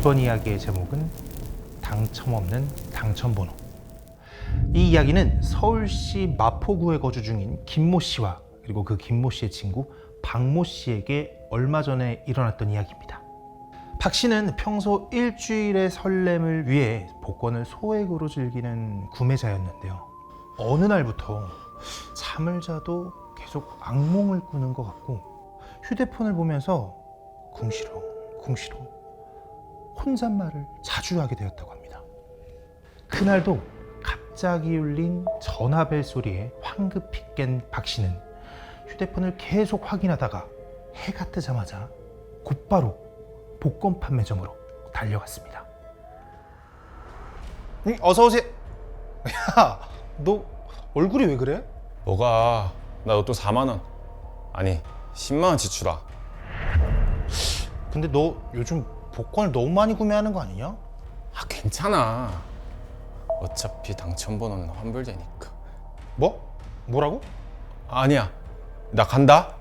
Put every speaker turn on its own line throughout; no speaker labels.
이번 이야기의 제목은 당첨 없는 당첨 번호. 이 이야기는 서울시 마포구에 거주 중인 김모 씨와 그리고 그 김모 씨의 친구 박모 씨에게 얼마 전에 일어났던 이야기입니다. 박 씨는 평소 일주일의 설렘을 위해 복권을 소액으로 즐기는 구매자였는데요. 어느 날부터 잠을 자도 계속 악몽을 꾸는 것 같고 휴대폰을 보면서 궁시렁 궁시렁 혼잣말을 자주 하게 되었다고 합니다. 그날도 갑자기 울린 전화벨 소리에 황급히 깬 박 씨는 휴대폰을 계속 확인하다가 해가 뜨자마자 곧바로 복권 판매점으로 달려갔습니다. 어서 오세요. 야, 너 얼굴이 왜 그래?
뭐가 나 로또 4만 원 아니 10만 원 지출아
근데 너 요즘 복권을 너무 많이 구매하는 거 아니냐?
아 괜찮아 어차피 당첨 번호는 환불되니까
뭐? 뭐라고?
아니야 나 간다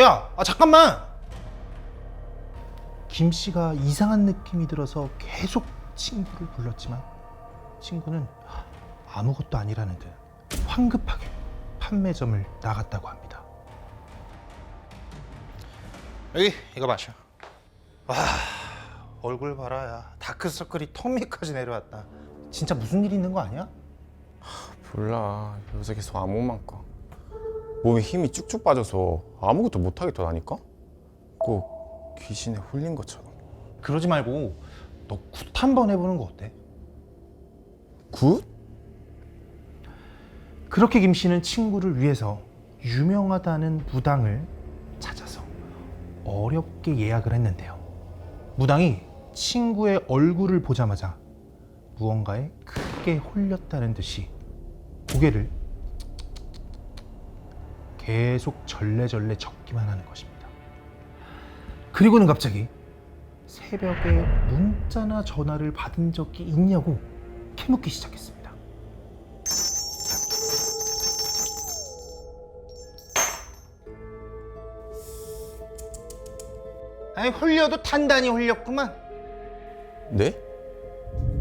야, 아 잠깐만. 김 씨가 이상한 느낌이 들어서 계속 친구를 불렀지만 친구는 아무것도 아니라는 듯 황급하게 판매점을 나갔다고 합니다. 여기 이거 마셔. 와 얼굴 봐라 야 다크서클이 턱 밑까지 내려왔다. 진짜 무슨 일 있는 거 아니야?
몰라 요새 계속 암호만 꿔 몸에 힘이 쭉쭉 빠져서 아무것도 못하겠더라니까 꼭 귀신에 홀린 것처럼
그러지 말고 너 굿 한번 해보는 거 어때?
굿?
그렇게 김 씨는 친구를 위해서 유명하다는 무당을 찾아서 어렵게 예약을 했는데요. 무당이 친구의 얼굴을 보자마자 무언가에 크게 홀렸다는 듯이 고개를 계속 절레절레 젓기만 하는 것입니다. 그리고는 갑자기 새벽에 문자나 전화를 받은 적이 있냐고 캐묻기 시작했습니다. 아니 홀려도 단단히 홀렸구만.
네?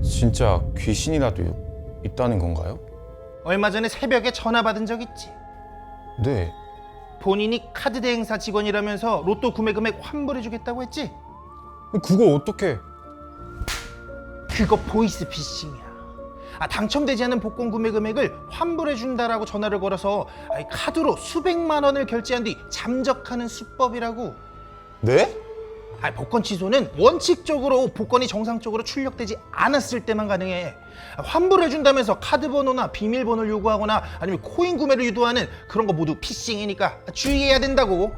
진짜 귀신이라도 있다는 건가요?
얼마 전에 새벽에 전화 받은 적 있지.
네
본인이 카드 대행사 직원이라면서 로또 구매 금액 환불해주겠다고 했지.
그거 어떻게
그거 보이스 피싱이야. 아, 당첨되지 않은 복권 구매 금액을 환불해준다라고 전화를 걸어서 아이, 카드로 수백만 원을 결제한 뒤 잠적하는 수법이라고.
네?
아, 복권 취소는 원칙적으로 복권이 정상적으로 출력되지 않았을 때만 가능해. 아, 환불해 준다면서 카드 번호나 비밀번호를 요구하거나 아니면 코인 구매를 유도하는 그런 거 모두 피싱이니까 주의해야 된다고.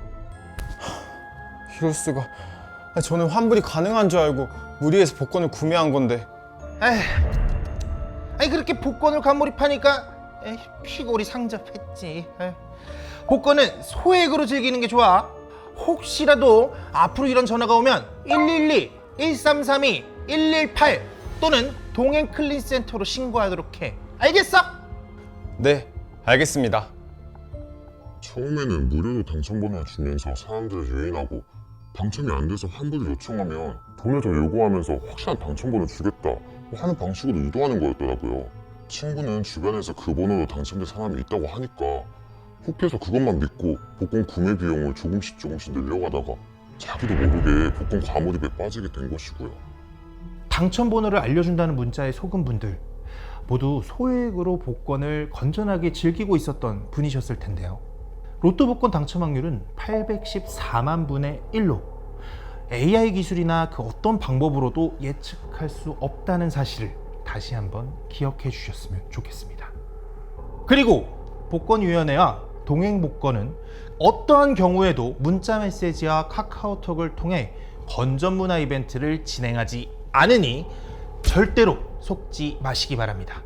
이럴 수가. 아니, 저는 환불이 가능한 줄 알고 무리해서 복권을 구매한 건데.
에이, 아니 그렇게 복권을 간몰입하니까 에이, 피골이 상접했지. 에이. 복권은 소액으로 즐기는 게 좋아. 혹시라도 앞으로 이런 전화가 오면 112, 1332, 118 또는 동행 클린 센터로 신고하도록 해. 알겠어?
네, 알겠습니다.
처음에는 무료로 당첨번호를 주면서 사람들을 유인하고 당첨이 안 돼서 환불을 요청하면 돈을 더 요구하면서 확실한 당첨번호 주겠다 하는 방식으로 유도하는 거였더라고요. 친구는 주변에서 그 번호로 당첨된 사람이 있다고 하니까 혹해서 그것만 믿고 복권 구매 비용을 조금씩 조금씩 늘려가다가 자기도 모르게 복권 과몰입에 빠지게 된 것이고요.
당첨 번호를 알려준다는 문자에 속은 분들 모두 소액으로 복권을 건전하게 즐기고 있었던 분이셨을 텐데요. 로또 복권 당첨 확률은 814만 분의 1로 AI 기술이나 그 어떤 방법으로도 예측할 수 없다는 사실을 다시 한번 기억해 주셨으면 좋겠습니다. 그리고 복권위원회와 동행복권은 어떠한 경우에도 문자 메시지와 카카오톡을 통해 건전 문화 이벤트를 진행하지 않으니 절대로 속지 마시기 바랍니다.